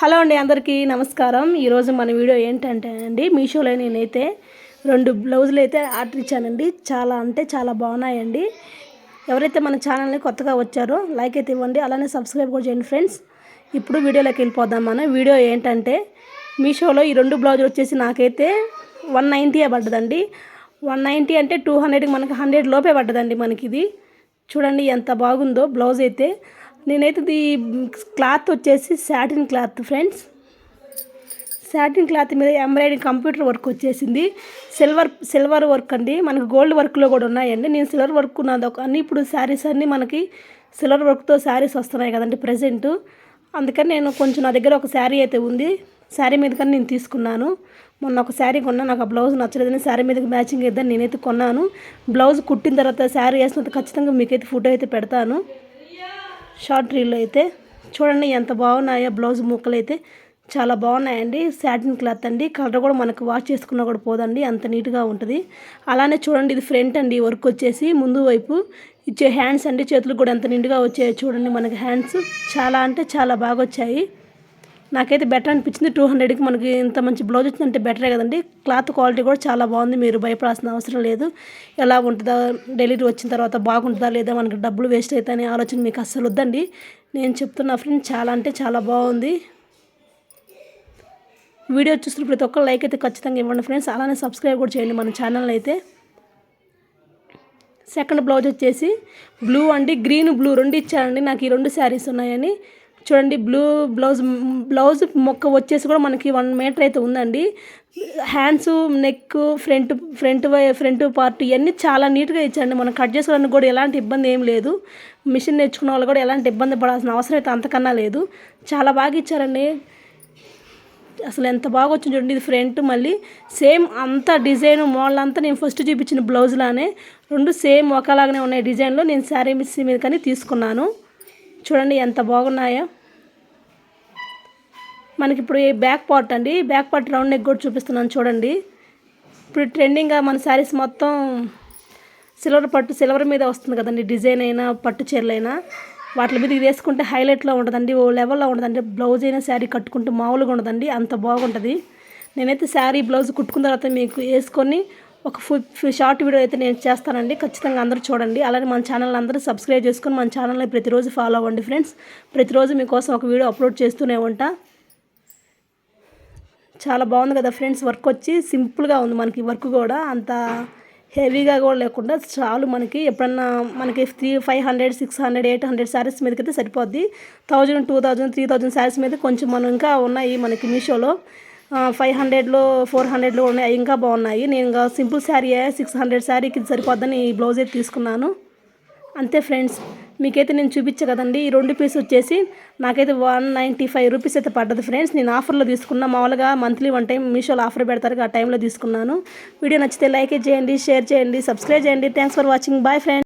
Hello అండి అందరికీ నమస్కారం. ఈరోజు మన వీడియో ఏంటంటే అండి మీషోలో నేనైతే రెండు బ్లౌజులు అయితే ఆర్డర్ ఇచ్చానండి. చాలా అంటే చాలా బాగున్నాయండి. ఎవరైతే మన ఛానల్ని కొత్తగా వచ్చారో లైక్ అయితే ఇవ్వండి అలానే సబ్స్క్రైబ్ కూడా చేయండి ఫ్రెండ్స్. ఇప్పుడు వీడియోలోకి వెళ్ళిపోదాం మనం. వీడియో ఏంటంటే మీషోలో ఈ రెండు బ్లౌజులు వచ్చేసి నాకైతే వన్ నైంటీయే పడ్డదండి. వన్ నైంటీ అంటే టూ హండ్రెడ్కి మనకి హండ్రెడ్ లోపే పడ్డదండి మనకి ఇది చూడండి ఎంత బాగుందో బ్లౌజ్ అయితే. నేనైతే ఇది క్లాత్ వచ్చేసి satin cloth friends. Satin cloth మీద ఎంబ్రాయిడింగ్ కంప్యూటర్ వర్క్ వచ్చేసింది. సిల్వర్ సిల్వర్ వర్క్ అండి. మనకు గోల్డ్ వర్క్లో కూడా ఉన్నాయండి. నేను సిల్వర్ వర్క్ ఉన్నది ఒక అన్ని ఇప్పుడు శారీస్ అన్నీ మనకి సిల్వర్ వర్క్తో శారీస్ వస్తున్నాయి కదండి ప్రజెంట్. అందుకని నేను కొంచెం నా దగ్గర ఒక శారీ అయితే ఉంది. శారీ మీద కానీ నేను తీసుకున్నాను. మొన్న ఒక శారీ కొన్నా నాకు ఆ బ్లౌజ్ నచ్చలేదని శారీ మీదకి మ్యాచింగ్ ఇద్దని నేనైతే కొన్నాను. బ్లౌజ్ కుట్టిన తర్వాత శారీ వేసినంత ఖచ్చితంగా మీకైతే ఫోటో అయితే పెడతాను. షార్ట్ రీల్లో అయితే చూడండి ఎంత బాగున్నాయో బ్లౌజ్ ముక్కలు అయితే చాలా బాగున్నాయండి. శాటిన్ క్లాత్ అండి. కలర్ కూడా మనకు వాష్ చేసుకున్నా కూడా పోదండి. అంత నీట్గా ఉంటుంది. అలానే చూడండి ఇది ఫ్రంట్ అండి. వర్క్ వచ్చేసి ముందు వైపు ఇచ్చే హ్యాండ్స్ అండి. చేతులు కూడా ఎంత నిండుగా వచ్చాయో చూడండి. మనకి హ్యాండ్స్ చాలా అంటే చాలా బాగా వచ్చాయి. నాకైతే బెటర్ అనిపించింది. టూ హండ్రెడ్కి మనకి ఇంత మంచి బ్లౌజ్ వచ్చిందంటే బెటరే కదండి. క్లాత్ క్వాలిటీ కూడా చాలా బాగుంది. మీరు భయపడాల్సిన అవసరం లేదు. ఎలా ఉంటుందా డెలివరీ వచ్చిన తర్వాత బాగుంటుందా? లేదా? మనకి డబ్బులు వేస్ట్ అవుతాయనే ఆలోచన మీకు అస్సలు వద్దండి. నేను చెప్తున్నా ఫ్రెండ్ చాలా అంటే చాలా బాగుంది. వీడియో చూస్తున్న ప్రతి ఒక్కరు లైక్ అయితే ఖచ్చితంగా ఇవ్వండి ఫ్రెండ్స్ అలానే సబ్స్క్రైబ్ కూడా చేయండి మన ఛానల్ అయితే. సెకండ్ బ్లౌజ్ వచ్చేసి బ్లూ అండి. గ్రీన్ బ్లూ రెండు ఇచ్చారండి. నాకు ఈ రెండు శారీస్ ఉన్నాయని. చూడండి బ్లూ బ్లౌజ్ బ్లౌజ్ మొక్క వచ్చేసి కూడా మనకి వన్ మీటర్ అయితే ఉందండి. Hands neck front front front part ఇవన్నీ చాలా నీట్గా ఇచ్చారండి. మనం కట్ చేసుకోవడానికి కూడా ఎలాంటి ఇబ్బంది ఏం లేదు. మిషన్ నేర్చుకున్న వాళ్ళు కూడా ఎలాంటి ఇబ్బంది పడాల్సిన అవసరం అయితే అంతకన్నా లేదు. చాలా బాగా ఇచ్చారండి. అసలు ఎంత బాగా వచ్చింది చూడండి ఇది ఫ్రంట్ మళ్ళీ. సేమ్ అంత డిజైన్ మోడల్ అంతా నేను ఫస్ట్ చూపించిన బ్లౌజ్లానే రెండు సేమ్ ఒకలాగానే ఉన్నాయి డిజైన్లో. నేను శారీ మిస్ మీద కానీ తీసుకున్నాను. చూడండి ఎంత బాగున్నాయో. మనకి ఇప్పుడు ఈ బ్యాక్ పార్ట్ అండి. బ్యాక్ పార్ట్ రౌండ్ నెక్ కూడా చూపిస్తున్నాను చూడండి. ఇప్పుడు ట్రెండింగ్గా మన శారీస్ మొత్తం సిల్వర్ పట్టు సిల్వర్ మీద వస్తుంది కదండి డిజైన్ అయినా పట్టు చీరలైనా వాటి మీద ఇది వేసుకుంటే హైలైట్లో ఉంటుందండి. ఓ లెవెల్లో ఉంటుందండి. బ్లౌజ్ అయినా శారీ కట్టుకుంటే మామూలుగా ఉండదండి. అంత బాగుంటుంది. నేనైతే శారీ బ్లౌజ్ కుట్టుకున్న తర్వాత మీకు వేసుకొని ఒక ఫుల్ షార్ట్ వీడియో అయితే నేను చేస్తానండి. ఖచ్చితంగా అందరూ చూడండి. అలానే మన ఛానల్ అందరూ సబ్స్క్రైబ్ చేసుకొని మన ఛానల్ని ప్రతిరోజు ఫాలో అవ్వండి ఫ్రెండ్స్ ప్రతిరోజు మీకోసం ఒక వీడియో అప్లోడ్ చేస్తూనే ఉంటా. చాలా బాగుంది కదా ఫ్రెండ్స్ వర్క్ వచ్చి సింపుల్గా ఉంది మనకి వర్క్ కూడా. అంత హెవీగా కూడా లేకుండా చాలు మనకి. ఎప్పుడన్నా మనకి three five hundred six hundred eight hundred saris మీదకైతే సరిపోద్ది. Thousand two thousand three thousand saris మీద కొంచెం మనం ఇంకా ఉన్నాయి మనకి మీషోలో. ఫైవ్ హండ్రెడ్లో ఫోర్ హండ్రెడ్లో ఉన్నాయి ఇంకా బాగున్నాయి. నేను ఇంకా సింపుల్ శారీ సిక్స్ హండ్రెడ్ శారీకి సరిపోద్దని ఈ బ్లౌజ్ అయితే తీసుకున్నాను. అంతే ఫ్రెండ్స్. మీకైతే నేను చూపించా కదండి. ఈ రెండు పీస్ వచ్చేసి నాకైతే వన్ నైంటీ ఫైవ్ రూపీస్ అయితే పడ్డది ఫ్రెండ్స్. నేను ఆఫర్లో తీసుకున్నా. మామూలుగా మంత్లీ వన్ టైం మీషోలో ఆఫర్ పెడతారు ఆ టైంలో తీసుకున్నాను. వీడియో నచ్చితే లైక్ చేయండి షేర్ చేయండి సబ్స్క్రైబ్ చేయండి. Thanks for watching bye friends